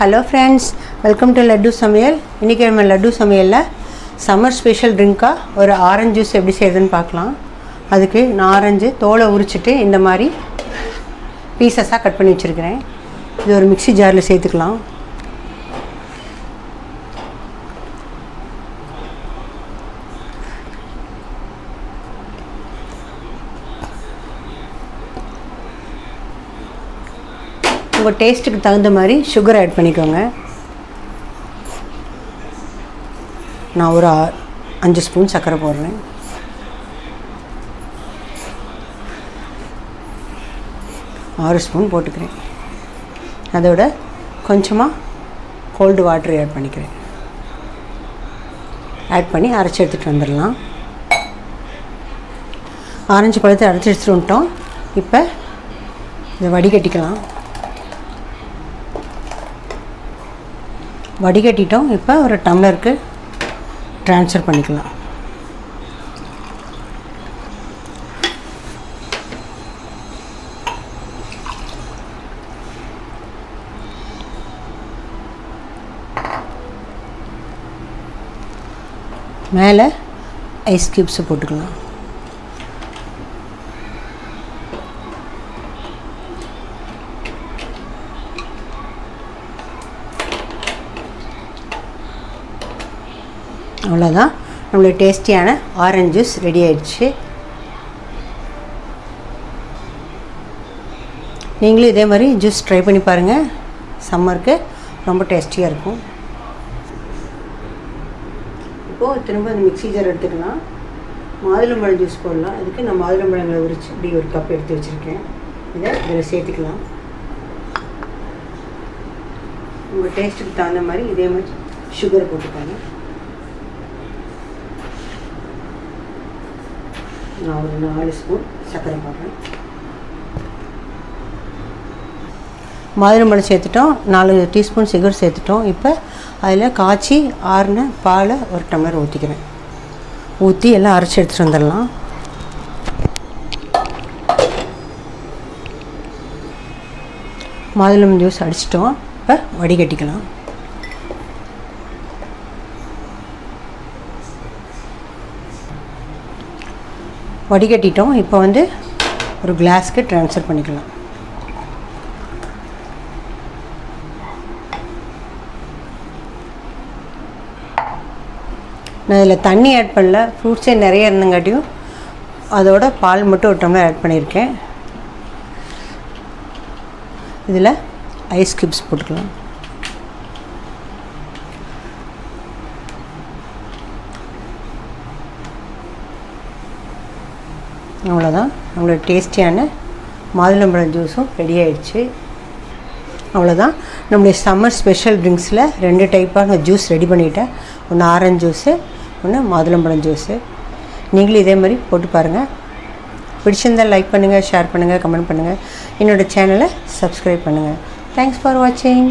Hello friends welcome to Laddu Samayal இன்றைக்கி நம்ம லட்டு சமையலில் சம்மர் ஸ்பெஷல் ட்ரிங்க்காக ஒரு ஆரஞ்சு ஜூஸ் எப்படி செய்யுதுன்னு பார்க்கலாம். அதுக்கு நான் ஆரஞ்சு தோலை உரிச்சிட்டு இந்த மாதிரி பீசஸாக கட் பண்ணி வச்சுருக்கிறேன். இது ஒரு மிக்சி ஜாரில் சேர்த்துக்கலாம். உங்கள் டேஸ்ட்டுக்கு தகுந்த மாதிரி சுகர் ஆட் பண்ணிக்கோங்க. நான் ஒரு அஞ்சு ஸ்பூன் சர்க்கரை போடுறேன். ஆறு ஸ்பூன் போட்டுக்கிறேன். அதோட கொஞ்சமாக கோல்டு வாட்டர் ஆட் பண்ணிக்கிறேன். ஆட் பண்ணி அரைச்சி எடுத்துகிட்டு வந்துடலாம். ஆரஞ்சு பழத்தை அரைச்சி எடுத்துகிட்டு வந்துட்டோம். இப்போ இதை வடிகட்டிக்கலாம். வடிகட்டிட்டோம். இப்போ ஒரு டம்ளருக்கு ட்ரான்ஸ்ஃபர் பண்ணிக்கலாம். மேலே ஐஸ் க்யூப்ஸை போட்டுக்கலாம். அவ்வளோதான் நம்மளுடைய டேஸ்டியான ஆரஞ்சு ஜூஸ் ரெடி ஆயிடுச்சு. நீங்களும் இதே மாதிரி ஜூஸ் ட்ரை பண்ணி பாருங்கள் சம்மருக்கு ரொம்ப டேஸ்டியாக இருக்கும். இப்போது திரும்ப அந்த மிக்ஸி ஜார் எடுத்துக்கலாம். மாதுளம்பழம் ஜூஸ் போடலாம். அதுக்கு நான் மாதுளம்பழங்களை உரிச்சு இப்படி ஒரு கப் எடுத்து வச்சுருக்கேன். இதை இதில் சேர்த்துக்கலாம். உங்கள் டேஸ்ட்டுக்கு தகுந்த மாதிரி இதே மாதிரி சுகரை போட்டுப்பாங்க நான் ஒரு நாலு ஸ்பூன் சர்க்கரை போடுறேன். மாதுளம்பழம் சேர்த்துட்டோம். நாலு டீஸ்பூன் சுகர் சேர்த்துட்டோம். இப்போ அதில் காய்ச்சி ஆறின பாலை ஒரு டம்ளர் ஊற்றிக்கிறேன் ஊற்றி எல்லாம் அரைச்சி எடுத்துகிட்டு வந்துடலாம். மாதுளம் ஜூஸ் அடிச்சிட்டோம். இப்போ வடிகட்டிக்கலாம். வடிகட்டிட்டோம். இப்போ வந்து ஒரு கிளாஸ்க்கு ட்ரான்ஸ்ஃபர் பண்ணிக்கலாம். நான் இதில் தண்ணி ஆட் பண்ணல. ஃப்ரூட்ஸே நிறைய இருந்தங்காட்டியும் அதோட பால் மட்டும் ஒரு டம்ளர் ஆட் பண்ணியிருக்கேன். இதில் ஐஸ் கியூப்ஸ் போட்டுக்கலாம். அவ்வளோதான் நம்மளோட டேஸ்டியான மாதுளம்பழம் ஜூஸும் ரெடி ஆயிடுச்சு. அவ்வளோதான் நம்மளுடைய சம்மர் ஸ்பெஷல் ட்ரிங்க்ஸில் ரெண்டு டைப்பான ஜூஸ் ரெடி பண்ணிட்டேன். ஒன்று ஆரஞ்சு ஜூஸு ஒன்று மாதுளம்பழம் ஜூஸு நீங்களும் இதே மாதிரி போட்டு பாருங்கள் பிடிச்சிருந்தால் லைக் பண்ணுங்கள் ஷேர் பண்ணுங்கள் கமெண்ட் பண்ணுங்கள் என்னோடய சேனலை சப்ஸ்கிரைப் பண்ணுங்கள் தேங்க்ஸ் ஃபார் வாட்சிங்